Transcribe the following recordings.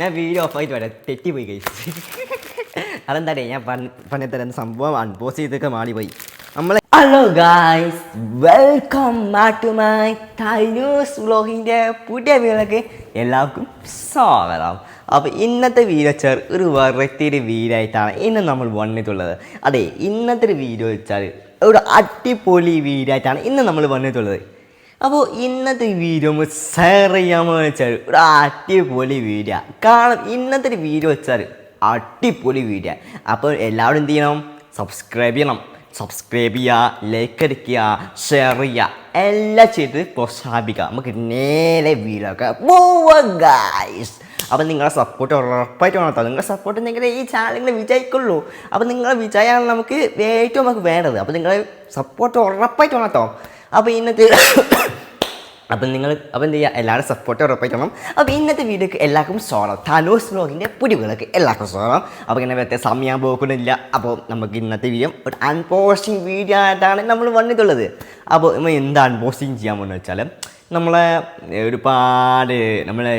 ഞാൻ video of ആയിട്ട് വരാം. തെറ്റിപ്പോയി കഴിച്ചു അതെന്താ ഞാൻ പണി തരുന്ന സംഭവം അൺപോസ് ചെയ്തൊക്കെ മാറിപ്പോയി. നമ്മളെ hello guys welcome back to my Thanus വ്ലോഗിന്റെ പുതിയ വീഡിയോക്ക് എല്ലാവർക്കും സ്വാഗതം. അപ്പോൾ ഇന്നത്തെ വീഡിയോ വെച്ചാൽ ഒരു വെറൈറ്റി ഒരു വീഡിയോ ആയിട്ടാണ് ഇന്ന് നമ്മൾ വന്നിട്ടുള്ളത്. അതെ ഇന്നത്തെ ഒരു വീഡിയോ വെച്ചാൽ ഒരു അടിപൊളി വീഡിയോ ആയിട്ടാണ് ഇന്ന് നമ്മൾ വന്നിട്ടുള്ളത്. അപ്പോൾ ഇന്നത്തെ വീഡിയോ ചെയ്യാമെന്ന് വെച്ചാൽ ഒരു അടിപൊളി വീഡിയോ കാരണം ഇന്നത്തെ ഒരു വീഡിയോ വെച്ചാൽ അടിപൊളി വീഡിയോ അപ്പോൾ എല്ലാവരും എന്ത് ചെയ്യണം? സബ്സ്ക്രൈബ് ചെയ്യണം. സബ്സ്ക്രൈബ് ചെയ്യുക ലൈക്ക് അടിക്കുക ഷെയർ ചെയ്യുക എല്ലാം ചെയ്ത് പ്രോത്സാഹിപ്പിക്കുക. നമുക്ക് നേരെ വീഡിയോ ഒക്കെ ഗായ്സ് അപ്പം നിങ്ങളെ സപ്പോർട്ട് ഉറപ്പായിട്ട് വേണം നിങ്ങളെ നിങ്ങളുടെ സപ്പോർട്ട് ഉണ്ടെങ്കിൽ ഈ ചാനലിനെ വിജയിക്കുള്ളൂ. അപ്പം നിങ്ങളെ വിജയമാണ് നമുക്ക് ഏറ്റവും നമുക്ക് വേണ്ടത്. അപ്പം നിങ്ങളെ സപ്പോർട്ട് ഉറപ്പായിട്ട് വേണം അപ്പോൾ ഇന്നത്തെ അപ്പം നിങ്ങൾ അപ്പം എന്ത് ചെയ്യുക എല്ലാവരും സപ്പോർട്ട് ഉറപ്പിക്കണം അപ്പോൾ ഇന്നത്തെ വീഡിയോക്ക് എല്ലാവർക്കും സ്വാഗതം. താലോസ് വ്ലോഗിന്റെ പുതിയകളൊക്കെ എല്ലാവർക്കും സ്വാഗതം. അപ്പോൾ ഇങ്ങനെ വ്യത്യസ്ത സമയം പോക്കുന്നില്ല അപ്പോൾ നമുക്ക് ഇന്നത്തെ വീഡിയോ ഒരു അൺപോസ്റ്റിംഗ് വീഡിയോ ആയിട്ടാണ് നമ്മൾ വന്നിട്ടുള്ളത്. അപ്പോൾ നമ്മൾ എന്ത് അൺപോസ്റ്റിംഗ് ചെയ്യാൻ പോകുന്നത് വെച്ചാൽ നമ്മളെ ഒരുപാട് നമ്മളെ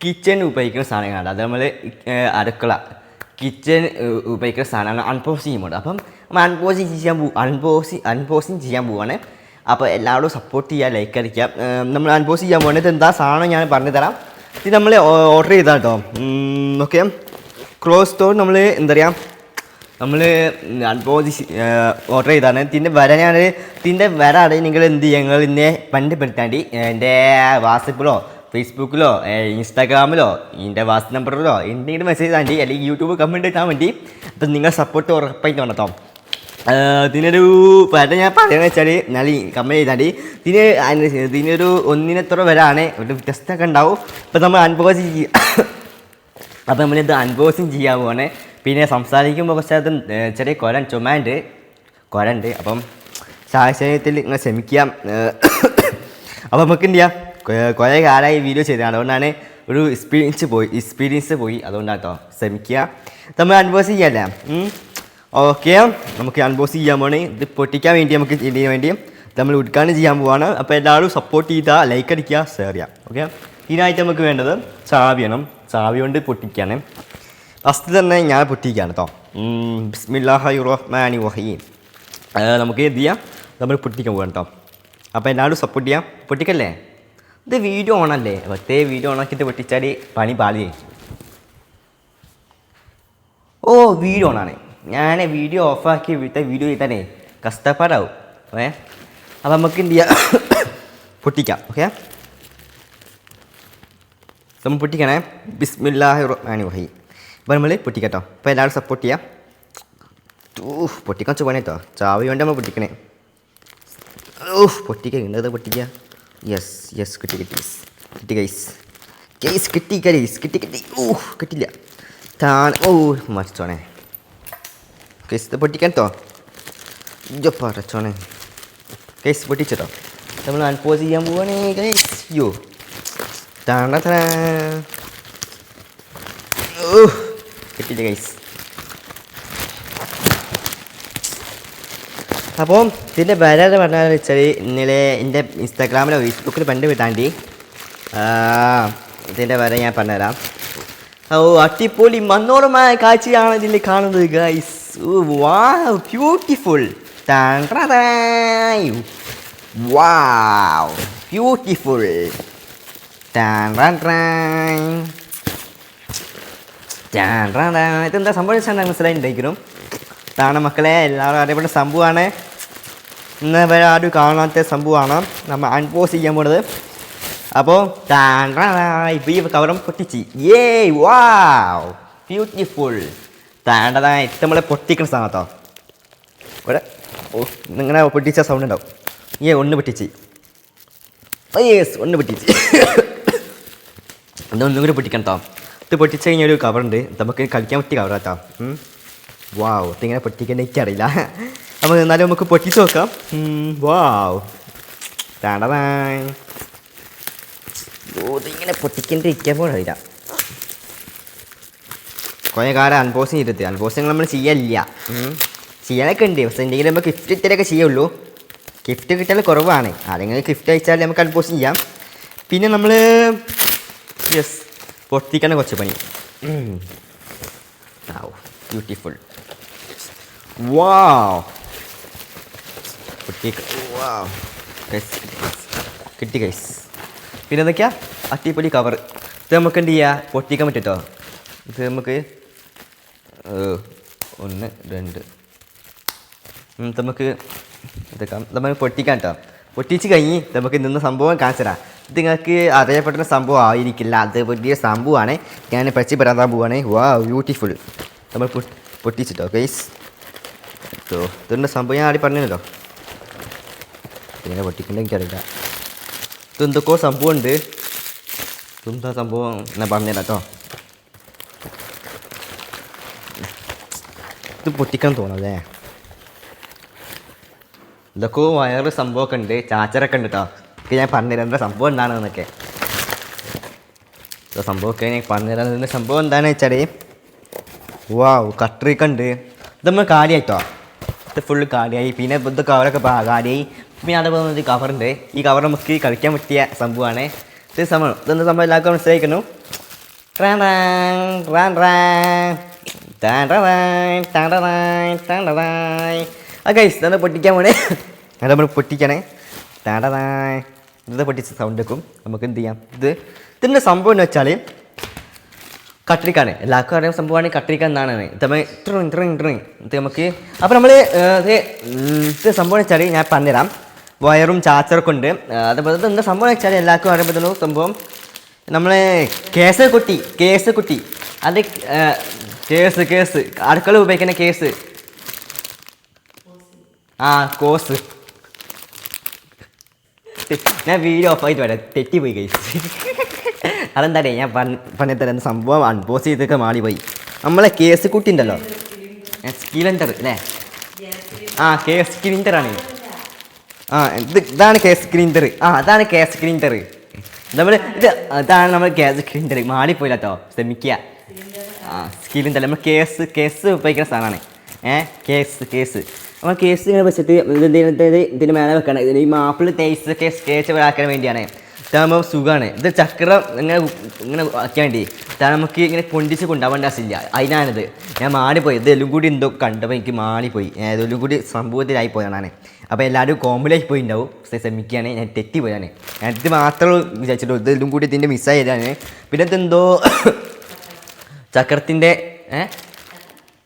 കിച്ചൺ ഉപയോഗിക്കുന്ന സാധനങ്ങളാണ്. അത് നമ്മൾ അടുക്കള കിച്ചൺ ഉപയോഗിക്കുന്ന സാധനങ്ങൾ അൺപോസ്റ്റ് ചെയ്യുമ്പോൾ അപ്പം നമ്മൾ അൺപോസ്റ്റിങ് ചെയ്യാൻ പോ അൺപോസി അൺപോസ്റ്റിങ് ചെയ്യാൻ പോവാണ്. അപ്പോൾ എല്ലാവരും സപ്പോർട്ട് ചെയ്യുക ലൈക്ക് അടിക്കുക. നമ്മൾ അൺബോക്സ് ചെയ്യാൻ പോകുന്നത് എന്താ? സാധനം ഞാൻ പറഞ്ഞു തരാം ഇത് നമ്മൾ ഓർഡർ ചെയ്താൽ കേട്ടോ ഓക്കെ ക്ലോസ് സ്റ്റോർ നമ്മൾ എന്താ പറയുക നമ്മൾ അൺപോസ്റ്റ് ഓർഡർ ചെയ്താണ് ഇതിന്റെ വര ഞാൻ ഇതിന്റെ വര അടയിൽ നിങ്ങൾ എന്ത് ചെയ്യുക നിങ്ങൾ ഇതിനെ ബന്ധപ്പെടുത്താണ്ടി എന്റെ വാട്സപ്പിലോ ഫേസ്ബുക്കിലോ ഇൻസ്റ്റാഗ്രാമിലോ എന്റെ വാട്സപ്പ് നമ്പറിലോ എന്തെങ്കിലും മെസ്സേജ് താണ്ടി അല്ലെങ്കിൽ യൂട്യൂബ് കമന്റ് ഇട്ടാൽ വേണ്ടി. അപ്പം നിങ്ങൾ സപ്പോർട്ട് ഉറപ്പായിട്ട് വേണം കേട്ടോ ഇതിനൊരു പല ഞാൻ പറയുന്നത് വെച്ചാൽ ഞാൻ കമ്മൽ ചെയ്താൽ ഇതിന് ഇതിനൊരു ഒന്നിനെത്ര വരാണ് ഒരു വ്യത്യസ്തമൊക്കെ ഉണ്ടാവും. ഇപ്പം നമ്മൾ അൺബോക്സിങ് ചെയ്യുക അപ്പം നമ്മളിത് അൺബോക്സിങ് ചെയ്യാൻ പോവാണ്. പിന്നെ സംസാരിക്കുമ്പോൾ കുറച്ച് അത് ചെറിയ കൊരൻ ചുമയുണ്ട് കൊരണ്ട് അപ്പം സാഹചര്യത്തിൽ നിങ്ങൾ ശ്രമിക്കാം. അപ്പം നമുക്ക് എന്ത് ചെയ്യാം? കുറേ കാലമായി വീഡിയോ ചെയ്തതാണ്. അതുകൊണ്ടാണ് ഒരു എക്സ്പീരിയൻസ് പോയി എക്സ്പീരിയൻസ് പോയി. അതുകൊണ്ടാണ് കേട്ടോ ശ്രമിക്കുക നമ്മൾ അൺബോക്സ് ചെയ്യാല്ലേ? ഓക്കെ. നമുക്ക് അൺബോക്സ് ചെയ്യാൻ പോകണേ ഇത് പൊട്ടിക്കാൻ വേണ്ടി നമുക്ക് ഇതിന് വേണ്ടി നമ്മൾ ഉദ്ഘാടനം ചെയ്യാൻ പോവാണ്. അപ്പോൾ എല്ലാവരും സപ്പോർട്ട് ചെയ്താൽ ലൈക്ക് അടിക്കുക ഷെയർ ചെയ്യാം ഓക്കെ. ഇതിനായിട്ട് നമുക്ക് വേണ്ടത് ചാവി വേണം. ചാവി കൊണ്ട് പൊട്ടിക്കാണ്. ഫസ്റ്റ് തന്നെ ഞാൻ പൊട്ടിക്കുകയാണ് കേട്ടോ ബിസ്മില്ലാഹി റഹ്മാനി റഹീം നമുക്ക് എന്ത് ചെയ്യാം? നമ്മൾ പൊട്ടിക്കാൻ പോകണം കേട്ടോ അപ്പോൾ എല്ലാവരും സപ്പോർട്ട് ചെയ്യാം. പൊട്ടിക്കല്ലേ? ഇത് വീഡിയോ ഓണല്ലേ വെറുതെ വീഡിയോ ഓണാക്കിയിട്ട് പൊട്ടിച്ചാൽ പണി പാളിയേ ഓ വീഡിയോ ഓണാണ് ഞാൻ വീഡിയോ ഓഫാക്കി വിട്ട വീഡിയോ ചെയ്താലേ കഷ്ടപ്പാടാവും. ഏ? അപ്പം നമുക്ക് എന്ത് ചെയ്യാം? പൊട്ടിക്കാം. ഓക്കെ നമ്മൾ പൊട്ടിക്കണേ. ബിസ്മില്ലാഹി റഹ്മാനി റഹീം അപ്പോൾ നമ്മൾ പൊട്ടിക്കട്ടോ അപ്പോൾ എല്ലാവരും സപ്പോർട്ട് ചെയ്യാം. ഊഹ് പൊട്ടിക്കാൻ ചുവണേ കേട്ടോ ചാവി വേണ്ടി നമ്മൾ പൊട്ടിക്കണേ. ഊഹ് പൊട്ടിക്കുക ഉണ്ടത് പൊട്ടിക്കുക യെസ് യെസ് കിട്ടി കിട്ടി. യെസ് കിട്ടി ഗൈസ് ഗൈസ് കിട്ടി ഗൈസ് കിട്ടി കിട്ടി. ഊഹ് കിട്ടില്ല. താൻ ഓ മറിച്ചോണേ ഗൈസ് ഇത് പൊട്ടിക്കാൻ കേട്ടോ ഇയ്യോ പറച്ചോണേ ഗൈസ് പൊട്ടിച്ചോ നമ്മൾ അൺപോസ് ചെയ്യാൻ പോവാണേ ഗൈസ് യോ ടാണ ഓ കിട്ടില്ല ഗൈസ് അപ്പോൾ ഇതിന്റെ വരാതെ പറഞ്ഞാൽ വെച്ചാൽ ഇന്നലെ എന്റെ ഇൻസ്റ്റാഗ്രാമിലോ ഫേസ്ബുക്കിൽ പണ്ട് വിട്ടാണ്ടി. ഇതിന്റെ വര ഞാൻ പറഞ്ഞുതരാം. ഓ അട്ടിപ്പൊളി മനോഹരമായ കാഴ്ചയാണ് ഇതിൽ കാണുന്നത് ഗൈസ് വാ ബ്യൂട്ടിഫുൾ വാവ് ബ്യൂട്ടിഫുൾ ഇതെന്താ സംഭവിച്ചാൽ മനസ്സിലായിട്ടുണ്ടായിരിക്കണം ഇതാണ് മക്കളെ എല്ലാവരും അറിയപ്പെട്ട സംഭവമാണ്. ഇന്ന് വരെ ആരും കാണാത്ത സംഭവമാണ്. നമ്മൾ അൺപോസ് ചെയ്യാൻ പോണത്. അപ്പോൾ ഇപ്പോൾ ഈ കവറും പൊട്ടിച്ച്. ഏ വാവ് ബ്യൂട്ടിഫുൾ താണ്ടതായി നമ്മളെ പൊട്ടിക്കുന്ന സാധനം കേട്ടോ. ഇവിടെ നിങ്ങനെ പൊട്ടിച്ച സൗണ്ട് ഉണ്ടാവും. ഏ ഒന്ന് പൊട്ടിച്ച്. യേസ് ഒന്ന് പൊട്ടിച്ച്. ഇതൊന്നും കൂടി പൊട്ടിക്കണം കേട്ടോ. ഇത് പൊട്ടിച്ച് കഴിഞ്ഞാൽ ഒരു കവറുണ്ട് നമുക്ക് കളിക്കാൻ പറ്റിയ കവർ കേട്ടോ. വാവ് ഇതിങ്ങനെ പൊട്ടിക്കേണ്ട എനിക്കറിയില്ല. അപ്പോൾ എന്നാലും നമുക്ക് പൊട്ടിച്ച് നോക്കാം. വാവ് വേണ്ടതാ ഓ പൊട്ടിക്കേണ്ടി ഇരിക്കാൻ പോലില്ല കുറേ കാലം അൺബോക്സിങ് ചെയ്തിട്ട്. അൺബോക്സിങ് നമ്മൾ ചെയ്യലില്ല. ഉം. ചെയ്യാനൊക്കെ ഉണ്ട്. പക്ഷേ എന്തെങ്കിലും നമുക്ക് ഗിഫ്റ്റ് ഇത്രയൊക്കെ ചെയ്യുള്ളൂ. ഗിഫ്റ്റ് കിട്ടാൻ കുറവാണ്. ആരെങ്കിലും ഗിഫ്റ്റ് അയച്ചാൽ നമുക്ക് അൺബോക്സിങ് ചെയ്യാം. പിന്നെ നമ്മൾ യെസ് പൊട്ടിക്കണ കുറച്ച് പണി. ബ്യൂട്ടിഫുൾ വാ കിട്ടി കൈസ് പിന്നെ എന്തൊക്കെയാ അട്ടിപ്പൊടി കവർ ഇത് നമുക്ക് എന്ത് ചെയ്യാം പൊട്ടിക്കാൻ പറ്റും കേട്ടോ ഇത് നമുക്ക് ഒന്ന് രണ്ട്. നമുക്ക് ഇതൊക്കെ. നമുക്ക് പൊട്ടിക്കാം കേട്ടോ പൊട്ടിച്ച് കഴിഞ്ഞ് നമുക്ക് നിന്ന് സംഭവം കാണിച്ചതാ ഇത് നിങ്ങൾക്ക് അറിയപ്പെടുന്ന സംഭവം ആയിരിക്കില്ല. അത് വലിയ സംഭവമാണ്. ഞാൻ പച്ചി പറയാൻ പോവാണ്. വാ ബ്യൂട്ടിഫുൾ നമ്മൾ പൊട്ടിച്ചിട്ടോ ഗൈസ് കേട്ടോ ഇതിന്റെ സംഭവം? ഞാൻ ആദ്യം പറഞ്ഞല്ലോ ഇങ്ങനെ പൊട്ടിക്കണ്ട എനിക്കറിയില്ല. ഇതെന്തൊക്കെയോ സംഭവം ഉണ്ട്. എന്താ സംഭവം? ഞാൻ പറഞ്ഞുതരാം കേട്ടോ ഇത് പൊട്ടിക്കാൻ തോന്നല്ലേ ഇതൊക്കെ വയറ് സംഭവമൊക്കെ ഉണ്ട്. ചാച്ചറൊക്കെ ഉണ്ട് കേട്ടോ ഞാൻ പറഞ്ഞുതരാം. എന്താ സംഭവം എന്താണെന്നൊക്കെ. സംഭവമൊക്കെ ഞാൻ പറഞ്ഞുതരാം. സംഭവം എന്താണെന്ന് വെച്ചാൽ വാവ് കട്ടറിയൊക്കെ ഉണ്ട്. ഇത് നമ്മൾ കാലിയായിട്ടോ ഇത് ഫുള്ള് കാലിയായി. പിന്നെ ഇത് കവറൊക്കെ കാലിയായി. പിന്നെ അവിടെ ഒരു കവറുണ്ട് ഈ കവർ നമുക്ക് കളിക്കാൻ പറ്റിയ സംഭവമാണ്. ഇത് സംഭവം ഇതെന്താ സംഭവം? എല്ലാവർക്കും മനസ്സിലാക്കുന്നു റാൻ റാൻ, റാൻ റാൻ, ആ ഗൈസ് ഇതൊന്ന് പൊട്ടിക്കാൻ പോണേ? അത് നമ്മൾ പൊട്ടിക്കണേ. താണ്ടതായ് ഇത് പൊട്ടിച്ച സൗണ്ട് വെക്കും നമുക്ക് എന്ത് ചെയ്യാം? ഇത് ഇതിന്റെ സംഭവം എന്ന് വെച്ചാൽ കട്ടിരിക്കാണ്. എല്ലാവർക്കും അറിയാൻ സംഭവമാണ് കട്ടിരിക്ക എന്നാണ്. ഇത് നമ്മൾ ഇത്രയും ഇത്രയും ഇത്രയും ഇത് നമുക്ക് അപ്പോൾ നമ്മൾ ഇത് ഇത് സംഭവം എന്ന് വെച്ചാൽ ഞാൻ പറഞ്ഞുതരാം. വയറും ചാച്ചറൊക്കെ ഉണ്ട്. അതേപോലെ ഇത് എന്താ സംഭവം എന്ന് വെച്ചാൽ എല്ലാവർക്കും അറിയപ്പെടുന്നു സംഭവം. നമ്മളെ കേസ് കുട്ടി കേസ് കുട്ടി അത് കേസ് കേസ്. അടുക്കള ഉപയോഗിക്കുന്ന കേസ്. ആ കോസ്. ഞാൻ വീഡിയോ ഓഫ് ആയിട്ട് വരാം. തെറ്റിപ്പോയി കഴിച്ചു അതെന്താ ഞാൻ പറഞ്ഞ തരുന്ന സംഭവം? അൺപോസ് ചെയ്തൊക്കെ മാറി പോയി നമ്മളെ കേസ് കുട്ടി ഉണ്ടല്ലോ? സ്കിലണ്ടർ അല്ലേ? ആ കേസ് സ്ക്രീൻഡറാണ് ആ ഇത് ഇതാണ് കേസ് സ്ക്രീന്റർ ആ അതാണ് കേസ് സ്ക്രീന്റർ നമ്മൾ ഇത് അതാണ് നമ്മൾ കേസ് സ്ക്രീന്റർ മാറിപ്പോയില്ല കേട്ടോ ശ്രമിക്കുക ആ അല്ല നമ്മൾ കേസ് കേസ് ഉപയോഗിക്കുന്ന സാധനമാണ്. ഏഹ് കേസ് കേസ് നമ്മൾ കേസ് ഇങ്ങനെ വെച്ചിട്ട് ഇതിന്റെ ഇത് ഇതിന് മേലെ വെക്കണം. ഇതിന് ഈ മാപ്പിൾ തേച്ച് കേസ് കേസ് ആക്കാൻ വേണ്ടിയാണ്. ഇതാകുമ്പോൾ സുഖമാണ്. ഇത് ചക്രം ഇങ്ങനെ ഇങ്ങനെ ആക്കാൻ വേണ്ടി. ഇതാണ് നമുക്ക് ഇങ്ങനെ പൊണ്ടിച്ച് കൊണ്ടാവേണ്ട ആവശ്യമില്ല. അതിനാണിത്. ഞാൻ മാറിപ്പോയി. ഇതെല്ലാം കൂടി എന്തോ കണ്ടപ്പോൾ എനിക്ക് മാറിപ്പോയി. ഇതെല്ലാം കൂടി സംഭവത്തിലായി പോയതാണ്. അപ്പോൾ എല്ലാവരും കോമ്പിലായി പോയിണ്ടാവും. ശ്രമിക്കുകയാണ്. ഞാൻ തെറ്റിപ്പോയാണ് ഞാൻ ഇത് മാത്രമേ വിചാരിച്ചിട്ടുള്ളൂ. ഇതെല്ലാം കൂടി ഇതിന്റെ മിസ്സായതാണ് പിന്നെ ഇതെന്തോ ചക്രത്തിന്റെ ഏ?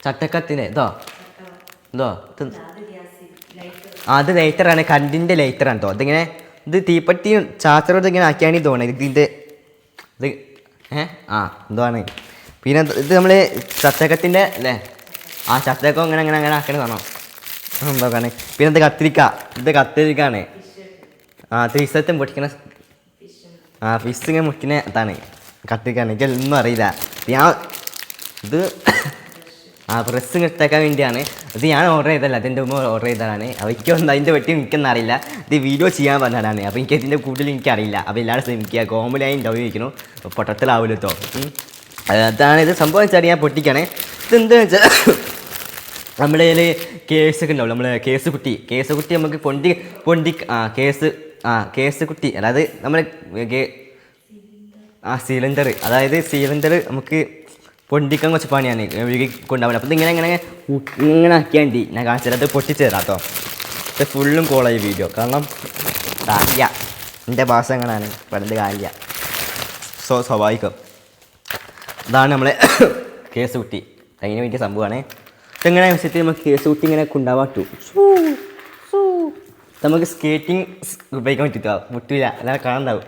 ചട്ടക്കത്തിന്റെ ഇതോ? ഇതോ? അത് ലൈറ്ററാണ് കണ്ടിന്റെ ലൈറ്ററാണ് കേട്ടോ അതിങ്ങനെ ഇത് തീപ്പട്ടി ചാച്ചറോട് ഇങ്ങനെ ആക്കിയാണ് തോന്നുന്നത് ഇതിന്റെ ഇത് ഏ? ആ എന്താണ് പിന്നെ ഇത് നമ്മൾ ചട്ടക്കത്തിന്റെ അല്ലേ? ആ ചട്ടക്കം അങ്ങനെ അങ്ങനെ അങ്ങനെ ആക്കണ സാധനം. എന്തൊക്കെയാണ് പിന്നെ ഇത് കത്തിരിക്ക. ഇത് കത്തിരിക്കാണ്. ആ ത്രിസത്തും പൊട്ടിക്കണ ആ ഫിസ് ഇങ്ങനെ മുട്ടിനെ അതാണ് കത്തിരിക്കാണ്. എനിക്ക് ഒന്നും അറിയില്ല. ഞാൻ ഇത് ആ പ്രസ് കിട്ടാക്കാൻ വേണ്ടിയാണ്. ഇത് ഞാൻ ഓർഡർ ചെയ്തല്ല അതിന്റെ ഉമ്മ ഓർഡർ ചെയ്തതാണ്. അവയ്ക്കൊന്നും അതിന്റെ പറ്റി അറിയില്ല. ഇത് വീഡിയോ ചെയ്യാൻ പറഞ്ഞതാണ്. അപ്പോൾ എനിക്ക് ഇതിന്റെ കൂടുതൽ എനിക്കറിയില്ല അപ്പോൾ എല്ലാവരും ശ്രമിക്കുക. കോമഡിയായി ഡൗ ഇരിക്കുന്നു. പൊട്ടത്തിലാവില്ലോ അതാണ് ഇത് സംഭവം വെച്ചാൽ ഞാൻ പൊട്ടിക്കണേ. ഇതെന്താ വെച്ചാൽ നമ്മുടെ കയ്യിൽ കേസ് ഒക്കെ ഉണ്ടാവും. നമ്മൾ കേസ് കുട്ടി കേസ് കുട്ടി നമുക്ക് പൊണ്ടി പൊണ്ടി ആ കേസ് ആ കേസ് കുട്ടി അതായത് നമ്മൾ ആ സിലിണ്ടർ. അതായത് സിലിണ്ടർ നമുക്ക് പൊണ്ടിക്കാൻ കുറച്ച് പണിയാണ്. ഒഴുകി കൊണ്ടുപോകണം അപ്പോൾ ഇങ്ങനെ ഇങ്ങനെ ഇങ്ങനെ ആക്കിയാൽ മതി ഞാൻ കാണിച്ചത് പൊട്ടിച്ചേരാം കേട്ടോ. ഇത് ഫുള്ളും കോളായി വീഡിയോ കാരണം കാര്യ എന്റെ ഭാഷ എങ്ങനെയാണ്? പണ്ട് കാര്യ സോ സ്വാഭാവികം. ഇതാണ് നമ്മളെ കേസ് കുട്ടി. അതിന് വേണ്ടിയ സംഭവമാണ്. ഇതെങ്ങനെ വെച്ചിട്ട് നമുക്ക് കേസ് കുട്ടി ഇങ്ങനെ കൊണ്ടാവാട്ടു നമുക്ക് സ്കേറ്റിംഗ് ഉപയോഗിക്കാൻ പറ്റില്ല മുട്ടില്ല അല്ലാതെ കാണണ്ടാവും.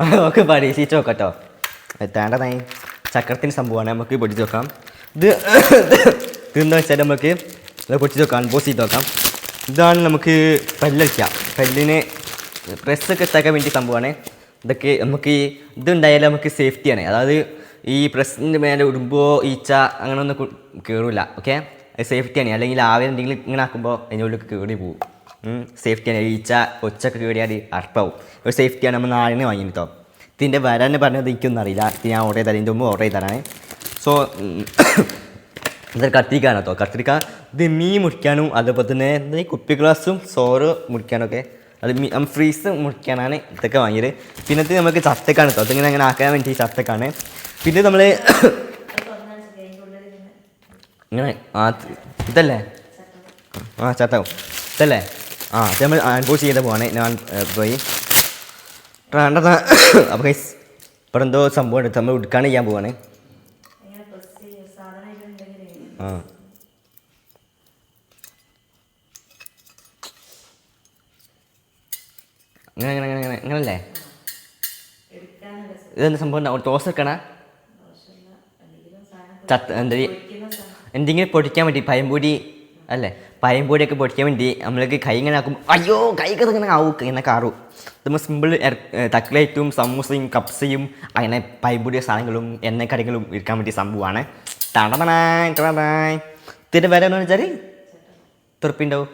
നമുക്ക് പരീക്ഷിച്ച് നോക്കട്ടോ എത്താണ്ടതായി ചക്രത്തിന്റെ സംഭവമാണ്. നമുക്ക് പൊടിച്ച് നോക്കാം. ഇത് ഇതെന്താ വെച്ചാൽ നമുക്ക് പൊടിച്ച് നോക്കാം. അൺബോസ് ചെയ്ത് നോക്കാം. ഇതാണ് നമുക്ക് പല്ലടിക്കാം പല്ലിന് പ്രസ്സൊക്കെ ഇട്ടാക്കാൻ വേണ്ടി സംഭവമാണ്. ഇതൊക്കെ നമുക്ക് ഈ ഇതുണ്ടായാലും നമുക്ക് സേഫ്റ്റിയാണ് അതായത് ഈ പ്രസ്സിന്റെ മേലെ ഇടുമ്പോൾ ഈച്ച അങ്ങനെ ഒന്നും കയറില്ല ഓക്കെ അത് സേഫ്റ്റിയാണ് അല്ലെങ്കിൽ ആവി എന്തെങ്കിലും ഇങ്ങനെ ആക്കുമ്പോൾ അതിന്റെ ഉള്ളിൽ കയറി പോകും സേഫ്റ്റിയാണ് ഈച്ച ഒച്ചൊക്കെ കയറിയാൽ അർപ്പാവും. ഒരു സേഫ്റ്റിയാണ് നമ്മൾ നാളിനെ വാങ്ങി കേട്ടോ ഇതിന്റെ വരാനെ പറഞ്ഞത് എനിക്കൊന്നും അറിയില്ല ഞാൻ ഓർഡർ ചെയ്താൽ ഇതിന്റെ മുമ്പ് ഓർഡർ ചെയ്തതാണ്. സോ ഇത് കത്തിരിക്കാണ് കേട്ടോ. കത്തിരിക്ക ഇത് മീൻ മുറിക്കാനും അതുപോലെ തന്നെ ഈ കുപ്പി ഗ്ലാസും സോറ് മുറിക്കാനൊക്കെ അത് മീ ഫ്രീസ് മുറിക്കാനാണ് ഇതൊക്കെ വാങ്ങിയത്. പിന്നെ ഇത് നമുക്ക് ചത്തക്കാണ് കേട്ടോ. അതിങ്ങനെ അങ്ങനെ ആക്കാൻ വേണ്ടി ചത്തക്കാണ്. പിന്നെ നമ്മൾ ഇങ്ങനെ ആ ഇതല്ലേ? ആ ചട്ടവും ഇതല്ലേ? ആ നമ്മൾ അനുഭവം ചെയ്ത പോവാണ്. ഞാൻ പോയി. വേണ്ടതാ അപ്പോൾ ഗൈസ് ഇവിടെ എന്തോ സംഭവം എടുത്ത് നമ്മൾ ഉടുക്കാണ് ചെയ്യാൻ പോവാണ്. ആ. അങ്ങനെ അങ്ങനെ അങ്ങനെ അങ്ങനെ അങ്ങനല്ലേ? ഇതെന്താ സംഭവം? ഉണ്ടാവും ദോശ വെക്കണ ചത്ത എന്താ എന്തെങ്കിലും പൊടിക്കാൻ വേണ്ടി പയമ്പൊടി അല്ലേ? പയമ്പൊടിയൊക്കെ പൊടിക്കാൻ വേണ്ടി നമ്മൾക്ക് കൈ ഇങ്ങനെ ആക്കും. അയ്യോ കൈ ഇങ്ങനെ ആവും ഇങ്ങനെ കാറു. നമ്മൾ സിമ്പിൾ തക്ലേറ്റും സമൂസയും കപ്സയും അങ്ങനെ പയമ്പൊടി സാധനങ്ങളും എണ്ണക്കടികളും ഇരിക്കാൻ വേണ്ടി സംഭവമാണ്. തടതണായ് തടമനായ് ഇതിന്റെ വില എന്ന് വെച്ചാൽ തെറുപ്പിണ്ടാവും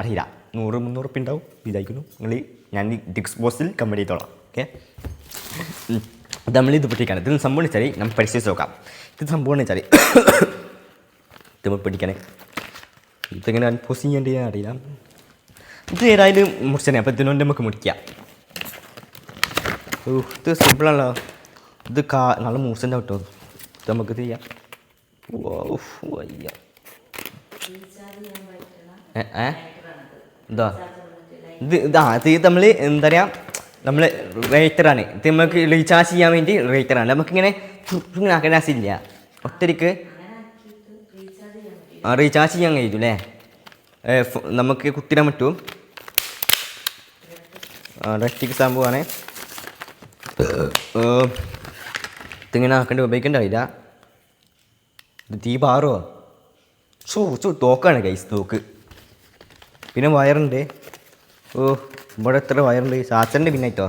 അറിയില്ല. നൂറ് മുന്നൂറ് ഉറുപ്പ്യ ഉണ്ടാവും വിചാരിക്കുന്നു നിങ്ങൾ ഞാൻ ഡിക്സ് ബോസിൽ കമ്പനി ചെയ്തോളാം ഓക്കെ നമ്മൾ ഇത് പൊട്ടിക്കാണ്. ഇതിന് സംഭവം വെച്ചാൽ നമുക്ക് പരിശോധിച്ച് നോക്കാം. ഇത് സംഭവം വെച്ചാൽ ഇത് നമ്മൾ പിടിക്കണേ. ഇതെങ്ങനെ അൺപോസ് ചെയ്യേണ്ടി ഞാൻ അറിയില്ല. ഇത് ഏതായാലും മുറിച്ചനെ അപ്പോൾ ഇതിനോണ്ട് നമുക്ക് മുടിക്കാം ഓ ഇത് സിമ്പിളാണല്ലോ ഇത് കാ നല്ല മൂർച്ചന്റെ കിട്ടും ഇത് നമുക്ക് ഇത് ചെയ്യാം. ഏ എന്താ ഇത്. ഇതാ ഇത് നമ്മൾ എന്താ പറയുക നമ്മൾ റേറ്ററാണ് ഇത് നമുക്ക് റീചാർജ് ചെയ്യാൻ വേണ്ടി റേറ്ററാണ് നമുക്കിങ്ങനെ ആക്കേണ്ട ആവശ്യമില്ല ഒറ്റയ്ക്ക് ആ റീചാർജ് ചെയ്യാൻ കഴിയും അല്ലേ നമുക്ക് കുത്തിടാൻ പറ്റും. ഡയറക്റ്റിക്ക് സംഭവമാണ് ഇതിങ്ങനെ ആക്കേണ്ട ഉപയോഗിക്കേണ്ട അറിയില്ല ഇത് തീ പാറോ ചോ ചോ തോക്കാണ് കൈസ് തോക്ക്. പിന്നെ വയറുണ്ട്. ഓ ഇവിടെ എത്ര വയറുണ്ട്? ചാച്ചറിന്റെ പിന്നെ കേട്ടോ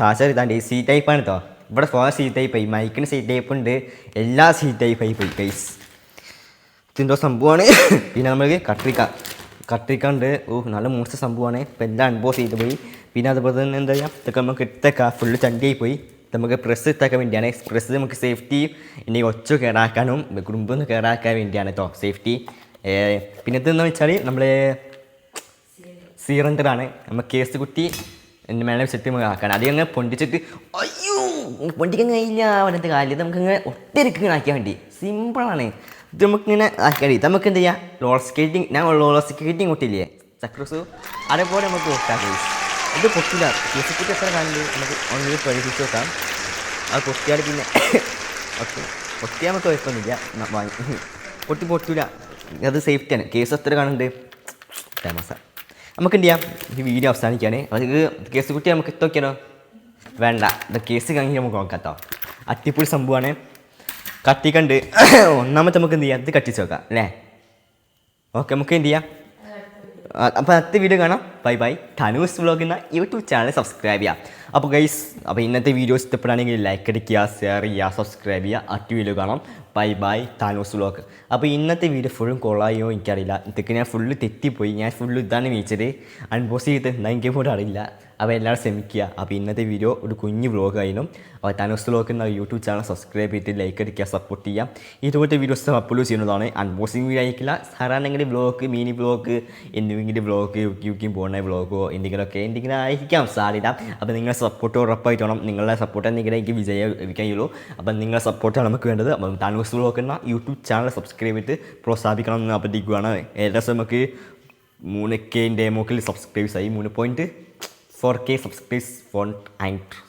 ചാച്ചർ ഇതാണ്ട് സി ടൈപ്പാണ് കേട്ടോ ഇവിടെ ഫോൺ സി ടൈപ്പായി മൈക്കിന് സി ടൈപ്പ് ഉണ്ട്. എല്ലാ സീ ടൈപ്പായി പോയി ഗൈസ് ഇതിന്റെ സംഭവമാണ്. പിന്നെ നമുക്ക് കട്രിക്ക കട്രിക്ക ഉണ്ട്. ഓ നല്ല മൂർച്ച സംഭവമാണ്. ഇപ്പം എല്ലാം അൺബോസ് ചെയ്ത് പോയി. പിന്നെ അതുപോലെ തന്നെ എന്താ പറയുക ഇതൊക്കെ നമുക്ക് ഇട്ടേക്കാം ഫുള്ള് ചണ്ടിയായി പോയി. നമുക്ക് പ്രസ് ഇട്ടാക്കാൻ വേണ്ടിയാണ്. പ്രസ് നമുക്ക് സേഫ്റ്റി ഇനി ഒച്ച കയറാക്കാനും കുടുംബം കയറാക്കാൻ വേണ്ടിയാണ് കേട്ടോ സേഫ്റ്റി പിന്നെ ഇതെന്ന് വെച്ചാൽ നമ്മൾ സീറണ്ടറാണ് നമ്മൾ കേസ് കുത്തി എന്റെ മേലെ സെറ്റ് നമുക്ക് ആക്കണം. അധികം അങ്ങനെ പൊണ്ടിച്ചിട്ട് അയ്യോ പൊണ്ടിക്കാൻ കഴിയില്ല. അവനത്തെ കാലിൽ നമുക്കങ്ങനെ ആക്കിയാൽ വേണ്ടി സിമ്പിളാണ് ഇത് നമുക്കിങ്ങനെ ആക്കി നമുക്ക് എന്ത് ചെയ്യാം റോളർ സ്കേറ്റിംഗ് ഞാൻ റോളർ സ്കേറ്റിംഗ് കൊട്ടില്ലേ? ചക്രസു. അതേപോലെ നമുക്ക് ഗൈസ് ഇത് പൊട്ടില്ല. കുത്തി എത്ര നമുക്ക് ഒന്നിൽ പഠിപ്പിച്ച് നോക്കാം. അത് പൊട്ടിയാൽ പിന്നെ ഓക്കെ. പൊട്ടിയാൽ നമുക്ക് കുഴപ്പമൊന്നുമില്ല. വാങ്ങി. പൊട്ടി പൊട്ടില്ല അത് സേഫ്റ്റിയാണ് കേസ് എത്ര കാണുന്നുണ്ട്? ഫേമസാണ് നമുക്ക് എന്ത് ചെയ്യാം ഈ വീഡിയോ അവസാനിക്കുകയാണ് അത് കേസ് കുട്ടി നമുക്ക് എത്തൊക്കെയാണോ വേണ്ട. കേസ് കഴിഞ്ഞ് നമുക്ക് നോക്കാം കേട്ടോ. അട്ടിപ്പൊളി സംഭവമാണ് കത്തിക്കണ്ട്. ഒന്നാമത്തെ നമുക്ക് എന്ത് ചെയ്യാം? അത് കത്തിച്ച് നോക്കാം അല്ലേ? ഓക്കെ നമുക്ക് എന്ത് ചെയ്യാം? അപ്പോൾ അടുത്ത വീഡിയോ കാണാം. Bye bye. ധനൂസ് വ്ളോഗ് എന്ന യൂട്യൂബ് ചാനൽ സബ്സ്ക്രൈബ് ചെയ്യാം. അപ്പോൾ ഗൈസ് അപ്പോൾ ഇന്നത്തെ വീഡിയോ ഇഷ്ടപ്പെടുകയാണെങ്കിൽ ലൈക്ക് അടിക്കുക ഷെയർ ചെയ്യുക സബ്സ്ക്രൈബ് ചെയ്യുക. അടുത്ത വീഡിയോ കാണാം. Bye by. താനൂസ് വ്ളോഗ് അപ്പോൾ ഇന്നത്തെ വീഡിയോ ഫുള്ളും കൊള്ളായോ എനിക്കറിയില്ല. ഇതൊക്കെ ഞാൻ ഫുള്ള് തെറ്റിപ്പോയി. ഞാൻ ഫുള്ള് ഇതാണ് വീച്ചത് അൺബോസ് ചെയ്ത്. എനിക്ക് പോലും അറിയില്ല. അപ്പോൾ എല്ലാവരും ശ്രമിക്കുക. അപ്പോൾ ഇന്നത്തെ വീഡിയോ ഒരു കുഞ്ഞു വ്ലോഗ് ആയിരുന്നു. അപ്പോൾ തനുസ് വ്ലോഗ് എന്ന യൂട്യൂബ് ചാനൽ സബ്സ്ക്രൈബ് ചെയ്തിട്ട് ലൈക്ക് അടിക്കുക സപ്പോർട്ട് ചെയ്യുക. ഇതുപോലത്തെ വീഡിയോസ് അപ്ലോഡ് ചെയ്യുന്നതാണ്. അൺബോക്സിംഗ് വീഡിയോ ആയിരിക്കില്ല. സാധാരണ വ്ലോഗ് മിനി വ്ലോഗ് എന്തെങ്കിലും വ്ലോഗ് യൂട്യൂബ് പോകുന്ന വ്ലോഗോ എന്തെങ്കിലുമൊക്കെ എന്തെങ്കിലും ആയിരിക്കാം സാധ്യത. അപ്പോൾ നിങ്ങളുടെ സപ്പോർട്ട് ഉറപ്പായിട്ട് വേണം. നിങ്ങളുടെ സപ്പോർട്ട് എന്തെങ്കിലും എനിക്ക് വിജയം കഴിയുള്ളൂ. അപ്പം നിങ്ങളുടെ സപ്പോർട്ടാണ് നമുക്ക് വേണ്ടത്. അപ്പം താനൂസ് വ്ലോഗ് എന്ന യൂട്യൂബ് ചാനൽ സബ്സ്ക്രൈബ് ചെയ്ത് പ്രോത്സാഹിപ്പിക്കണം എന്ന് അഭ്യർത്ഥിക്കുകയാണ് ഏകദേശം നമുക്ക് മൂന്ന് കെന്റെ മുകളിൽ സബ്സ്ക്രൈബ്സ് ആയി. മൂന്ന് point four K subscribes phone and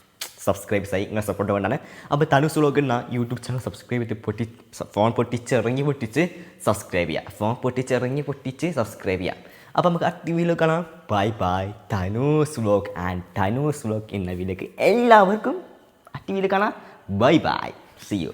subscribes ആയി നിങ്ങളുടെ സപ്പോർട്ട് വേണ്ടാണ്. അപ്പോൾ തനുസ് വ്ളോഗ് എന്ന യൂട്യൂബ് ചാനൽ സബ്സ്ക്രൈബ് ചെയ്ത് പൊട്ടി ഫോൺ പൊട്ടിച്ച് ഇറങ്ങി പൊട്ടിച്ച് സബ്സ്ക്രൈബ് ചെയ്യുക ഫോൺ പൊട്ടിച്ച് ഇറങ്ങി പൊട്ടിച്ച് സബ്സ്ക്രൈബ് ചെയ്യുക അപ്പോൾ നമുക്ക് അടുത്ത വീഡിയോ കാണാം. Bye bye Thanus vlog and Thanus vlog എന്ന വീഡിയോക്ക് എല്ലാവർക്കും അടുത്ത വീഡിയോ കാണാം. Bye by C U